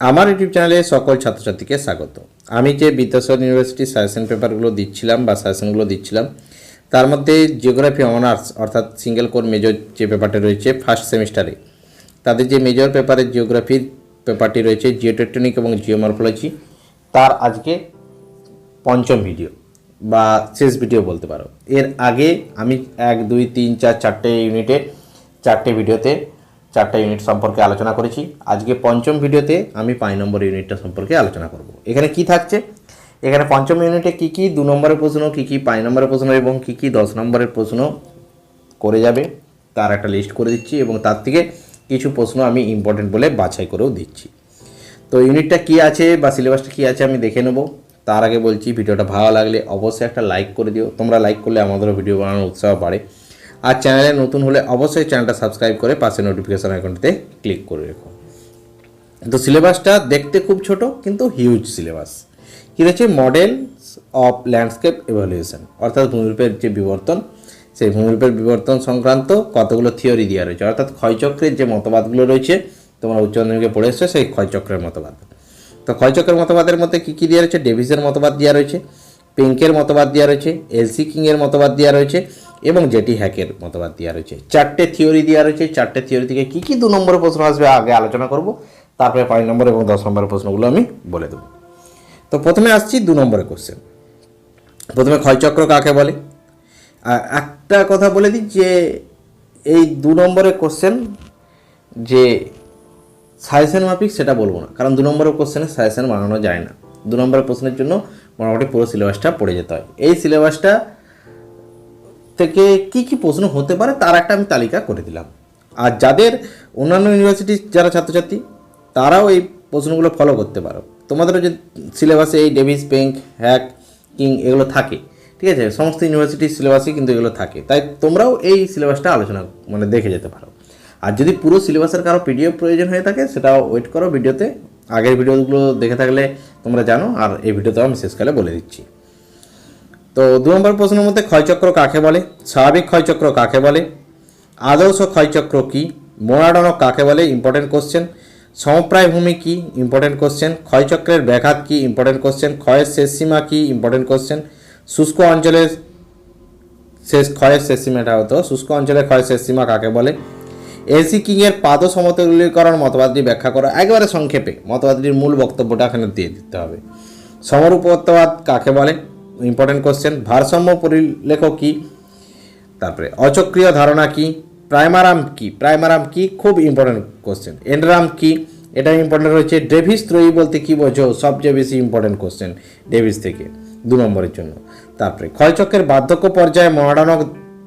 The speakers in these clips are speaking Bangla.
আমার ইউটিউব চ্যানেলে সকল ছাত্রছাত্রীকে স্বাগত। আমি যে বিদ্যাসাগর ইউনিভার্সিটি সাজেশন পেপারগুলো দিচ্ছিলাম বা সাজেশনগুলো দিচ্ছিলাম, তার মধ্যে জিওগ্রাফি অনার্স অর্থাৎ সিঙ্গেল কোর মেজর যে পেপারটা রয়েছে ফার্স্ট সেমিস্টারে তাদের যে মেজর পেপারের জিওগ্রাফির পেপারটি রয়েছে জিওটেকটনিক এবং জিওমরফোলজি তার আজকে পঞ্চম ভিডিও বা শেষ ভিডিও বলতে পারো। এর আগে আমি এক, দুই, তিন, চার, চারটে ইউনিটে চারটে ভিডিওতে চারটে ইউনিট সম্পর্কে আলোচনা করেছি। আজকে পঞ্চম ভিডিওতে আমি পাঁচ নম্বর ইউনিটটা সম্পর্কে আলোচনা করব। এখানে কি থাকছে? এখানে পঞ্চম ইউনিটে কী কী, দু নম্বরের প্রশ্ন, কী কী পাঁচ নম্বরের প্রশ্ন এবং কী কী দশ নম্বরের প্রশ্ন করে যাবে, তার একটা লিস্ট করে দিচ্ছি এবং তার থেকে কিছু প্রশ্ন আমি ইম্পর্টেন্ট বলে বাছাই করেও দিচ্ছি। তো ইউনিটটা কী আছে বা সিলেবাসটা কী আছে আমি দেখে নেব। তার আগে বলছি ভিডিওটা ভালো লাগলে অবশ্যই একটা লাইক করে দিও। তোমরা লাইক করলে আমাদেরও ভিডিও বানানোর উৎসাহ বাড়ে। আর চ্যানেলে নতুন হলে অবশ্যই চ্যানেলটা সাবস্ক্রাইব করে পাশে নোটিফিকেশন আইকনটিতে ক্লিক করে রেখো। তো সিলেবাসটা দেখতে খুব ছোট, কিন্তু হিউজ সিলেবাস কী রয়েছে? মডেল অফ ল্যান্ডস্কেপ এভালুয়েশন অর্থাৎ ভূমিরূপের যে বিবর্তন, সেই ভূমিরূপের বিবর্তন সংক্রান্ত কতগুলো থিওরি দেওয়া রয়েছে? অর্থাৎ ক্ষয়চক্রের যে মতবাদগুলো রয়েছে, তোমরা উচ্চ মাধ্যমিকে পড়ে এসছো, সেই ক্ষয়চক্রের মতবাদ। তো ক্ষয়চক্রের মতবাদের মধ্যে কী কী দেওয়া রয়েছে? ডেভিসের মতবাদ দেওয়া রয়েছে পিঙ্কের মতবাদ দেওয়া রয়েছে এলসি কিংয়ের মতবাদ দেওয়া রয়েছে এবং জেটি হ্যাকের মতবাদ দেওয়া রয়েছে। চারটে থিওরি দেওয়া রয়েছে। চারটে থিওরি থেকে কী কী দু নম্বরের প্রশ্ন আসবে আগে আলোচনা করব। তারপরে পাঁচ নম্বর এবং দশ নম্বরের প্রশ্নগুলো আমি বলে দেবো। তো প্রথমে আসছি দু নম্বরের কোশ্চেন প্রথমে ক্ষয়চক্র কাকে বলে? একটা কথা বলে দিই যে এই দু নম্বরের কোশ্চেন যে সাজেশন মাফিক সেটা বলব না। কারণ দু নম্বরের কোশ্চেনে সাজেশন বানানো যায় না। দু নম্বরের প্রশ্নের জন্য মোটামুটি পুরো সিলেবাসটা পড়ে যেতে হয়। এই সিলেবাসটা থেকে কি কি প্রশ্ন হতে পারে তার একটা আমি তালিকা করে দিলাম। আর যাদের অন্যান্য ইউনিভার্সিটির যারা ছাত্রছাত্রী, তারাও এই প্রশ্নগুলো ফলো করতে পারো। তোমাদেরও যে সিলেবাসে এই ডেভিস পেঙ্ক হ্যাক কিং এগুলো থাকে, ঠিক আছে? সমস্ত ইউনিভার্সিটির সিলেবাসে কিন্তু এগুলো থাকে। তাই তোমরাও এই সিলেবাসটা আলোচনা মানে দেখে যেতে পারো। আর যদি পুরো সিলেবাসের কারও পিডিএফ প্রয়োজন হয়ে থাকে, সেটাও ওয়েট করো ভিডিওতে। আগের ভিডিওগুলো দেখে থাকলে তোমরা জানো, আর এই ভিডিওতেও আমি শেষকালে বলে দিচ্ছি। তো দু নম্বর প্রশ্নের মধ্যে ক্ষয়চক্র কাকে বলে? স্বাভাবিক ক্ষয়চক্র কাকে বলে? আদর্শ ক্ষয়চক্র কি? মোনাডনক কাকে বলে? ইম্পর্টেন্ট কোশ্চেন সমপ্রায় ভূমি কি? ইম্পর্টেন্ট কোশ্চেন ক্ষয়চক্রের ব্যাঘাত কি? ইম্পর্টেন্ট কোশ্চেন ক্ষয়ের শেষ সীমা কি? ইম্পর্টেন্ট কোশ্চেন শুষ্ক অঞ্চলের শেষ, ক্ষয়ের শেষ সীমাটা হতো শুষ্ক অঞ্চলের ক্ষয়ের শেষ সীমা কাকে বলে? এসি কিংয়ের পাদ সমতলীকরণ মতবাদটি ব্যাখ্যা করা একেবারে সংক্ষেপে। মতবাদটির মূল বক্তব্যটা এখানে দিয়ে দিতে হবে। সমরূপত্ববাদ কাকে বলে? ইম্পর্টেন্ট কোশ্চেন ভারসাম্য পরিলেখ কি? তারপরে, অচক্রিয় ধারণা কি? প্রাইমারাম কি? প্রাইমারাম কি? খুব ইম্পর্টেন্ট কোশ্চেন এন্ডরাম কি? এটা ইম্পর্টেন্ট রয়েছে। ডেভিস ত্রয়ী বলতে কি বোঝো? সবচেয়ে বেশি ইম্পর্টেন্ট কোশ্চেন ডেভিস থেকে, দু নম্বরের জন্য। তারপরে, ক্ষয়চক্রের বার্ধক্য পর্যায়ে মহাডানক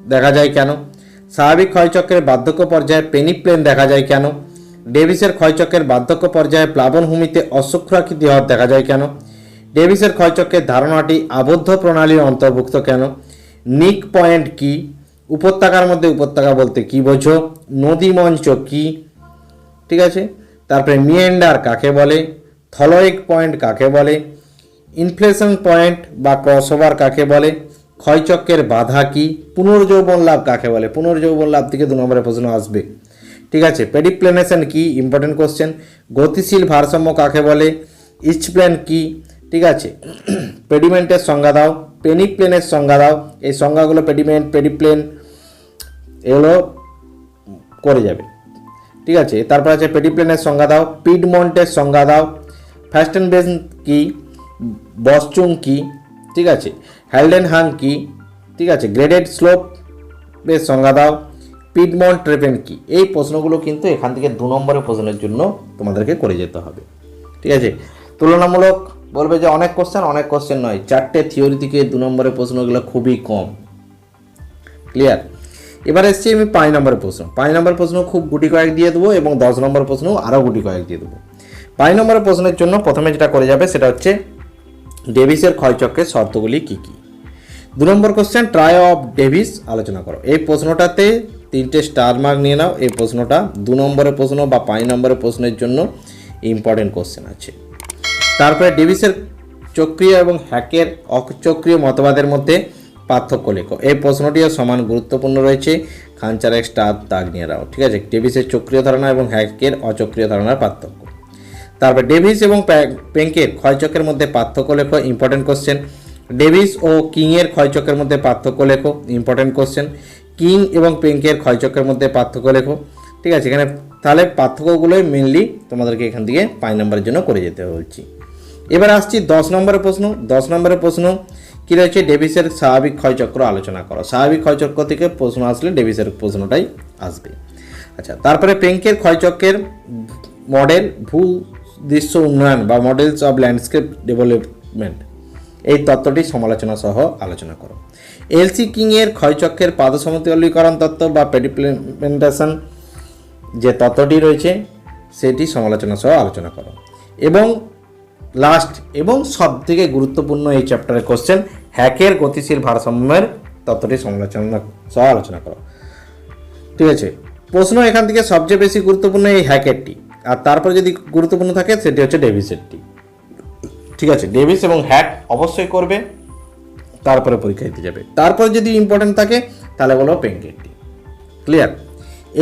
দেখা যায় কেন? স্বাভাবিক ক্ষয়চক্রের বার্ধক্য পর্যায়ে পেনিপ্লেন দেখা যায় কেন? ডেভিসের ক্ষয়চক্রের বার্ধক্য পর্যায়ে প্লাবনভূমিতে অশুক্রাকৃতি হওয়ার দেখা যায় কেন? ডেভিসের ক্ষয়চক্রের ধারণাটি আবদ্ধ প্রণালীর অন্তর্ভুক্ত কেন? নিক পয়েন্ট কি? উপত্যকার মধ্যে উপত্যকা বলতে কি বোঝো? নদী মঞ্চ কি? ঠিক আছে? তারপরে মিয়েন্ডার কাকে বলে? থলয়েক পয়েন্ট কাকে বলে? ইনফ্লেশন পয়েন্ট বা ক্রসওভার কাকে বলে? ক্ষয়চক্রের বাধা কি? পুনর্যৌবন লাভ কাকে বলে? পুনর্যৌবন লাভ থেকে দু নম্বরের প্রশ্ন আসবে। ঠিক আছে? পেডিপ্লেনেশন কি? ইম্পর্টেন্ট কোশ্চেন গতিশীল ভারসাম্য কাকে বলে? ইস্টপ্লেন কি? ঠিক আছে? পেডিমেন্টের সংজ্ঞা দাও পেনিপ্লেনের সংজ্ঞা দাও। এই সংজ্ঞাগুলো পেডিমেন্ট পেডিপ্লেন এগুলো করে যাবে। ঠিক আছে? তারপর আছে পেডিপ্লেনের সংজ্ঞা দাও পিডমন্টের সংজ্ঞা দাও। ফ্যাস্টেন বেস কি? বসচুং কি? ঠিক আছে? হ্যালডেন হাং কি? ঠিক আছে? গ্রেডেড স্লোপ বেশ সংজ্ঞা দাও। পিডমন্ট ট্রেপেন কি? এই প্রশ্নগুলো কিন্তু এখান থেকে দু নম্বরের প্রশ্নের জন্য তোমাদেরকে করে যেতে হবে। ঠিক আছে? তুলনামূলক বলবে যে অনেক কোশ্চেন অনেক কোশ্চেন নয়। চারটে থিওরি থেকে দু নম্বরের প্রশ্নগুলো খুবই কম। ক্লিয়ার এবার এসছি আমি পাঁচ নম্বরের প্রশ্ন। পাঁচ নম্বর প্রশ্ন খুব গুটি কয়েক দিয়ে দেবো এবং দশ নম্বর প্রশ্ন আরও গুটি কয়েক দিয়ে দেবো। পাঁচ নম্বরের প্রশ্নের জন্য প্রথমে যেটা করে যাবে সেটা হচ্ছে, ডেভিসের ক্ষয়চক্রের শর্তগুলি কী কী? দু নম্বর কোশ্চেন ট্রাই অফ ডেভিস আলোচনা করো। এই প্রশ্নটাতে তিনটে স্টার মার্ক নিয়ে নাও। এই প্রশ্নটা দু নম্বরের প্রশ্ন বা পাঁচ নম্বরের প্রশ্নের জন্য ইম্পর্টেন্ট কোশ্চেন আছে। তারপরে ডেভিসের চক্রীয় এবং হ্যাকের অচক্রীয় মতবাদের মধ্যে পার্থক্য লেখো। এই প্রশ্নটিও সমান গুরুত্বপূর্ণ রয়েছে। খানচার এক স্টার দাগ নিয়ে রাও। ঠিক আছে? ডেভিসের চক্রীয় ধারণা এবং হ্যাকের অচক্রীয় ধারণার পার্থক্য। তারপর ডেভিস এবং পেঙ্কের ক্ষয়চক্রের মধ্যে পার্থক্য লেখো ইম্পর্টেন্ট কোশ্চেন ডেভিস ও কিংয়ের ক্ষয়চক্রের মধ্যে পার্থক্য লেখো ইম্পর্টেন্ট কোশ্চেন কিং এবং পেঙ্কের ক্ষয়চক্রের মধ্যে পার্থক্য লেখো। ঠিক আছে? এখানে তাহলে পার্থক্যগুলোই মেনলি তোমাদেরকে এখান থেকে পাঁচ নম্বরের জন্য করে যেতে বলছি। এবার আসছি দশ নম্বরের প্রশ্ন, দশ নম্বরের প্রশ্ন, কী রয়েছে? ডেভিসের স্বাভাবিক ক্ষয়চক্র আলোচনা করো। স্বাভাবিক ক্ষয়চক্র থেকে প্রশ্ন আসলে ডেভিসের প্রশ্নটাই আসবে। আচ্ছা তারপরে পেঙ্কের ক্ষয়চক্রের মডেল ভূ দৃশ্য উন্নয়ন বা মডেলস অফ ল্যান্ডস্কেপ ডেভেলপমেন্ট এই তত্ত্বটি সমালোচনা সহ আলোচনা করো। এলসি কিংয়ের ক্ষয়চক্রের পাদসমতলীকরণ তত্ত্ব বা পেডিপ্লেমেন্টেশন যে তত্ত্বটি রয়েছে, সেটি সমালোচনা সহ আলোচনা করো। এবং লাস্ট এবং সব থেকে গুরুত্বপূর্ণ এই চ্যাপ্টারের কোশ্চেন হ্যাকের গতিশীল ভারসাম্যের তত্ত্বটি সমালোচনা সহ আলোচনা করো। ঠিক আছে, প্রশ্ন এখান থেকে সবচেয়ে বেশি গুরুত্বপূর্ণ এই হ্যাকেরটি আর তারপর যদি গুরুত্বপূর্ণ থাকে সেটি হচ্ছে ডেভিসেরটি ঠিক আছে, ডেভিস এবং হ্যাক অবশ্যই করবে, তারপরে পরীক্ষা দিতে যাবে। তারপর যদি ইম্পর্টেন্ট থাকে, তাহলে বলো পেঙ্কেটটি ক্লিয়ার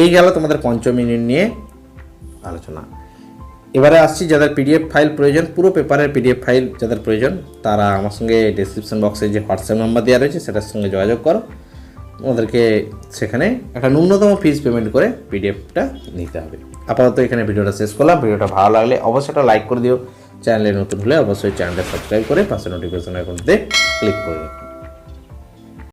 এই গেল তোমাদের পঞ্চম মিনিট নিয়ে আলোচনা। এবারে আসছি যাদের পিডিএফ ফাইল প্রয়োজন, পুরো পেপারের পিডিএফ ফাইল যাদের প্রয়োজন, তারা আমার সঙ্গে ডিসক্রিপশন বক্সে যে হোয়াটসঅ্যাপ নাম্বার দেওয়া রয়েছে, সেটার সঙ্গে যোগাযোগ করো। ওদেরকে সেখানে একটা ন্যূনতম ফিস পেমেন্ট করে পিডিএফটা নিতে হবে। আপাতত এখানে ভিডিওটা শেষ করলাম। ভিডিওটা ভালো লাগলে অবশ্যই একটা লাইক করে দিও। চ্যানেলে নতুন হলে অবশ্যই চ্যানেলটা সাবস্ক্রাইব করে পাশে নোটিফিকেশন আইকনতে ক্লিক করে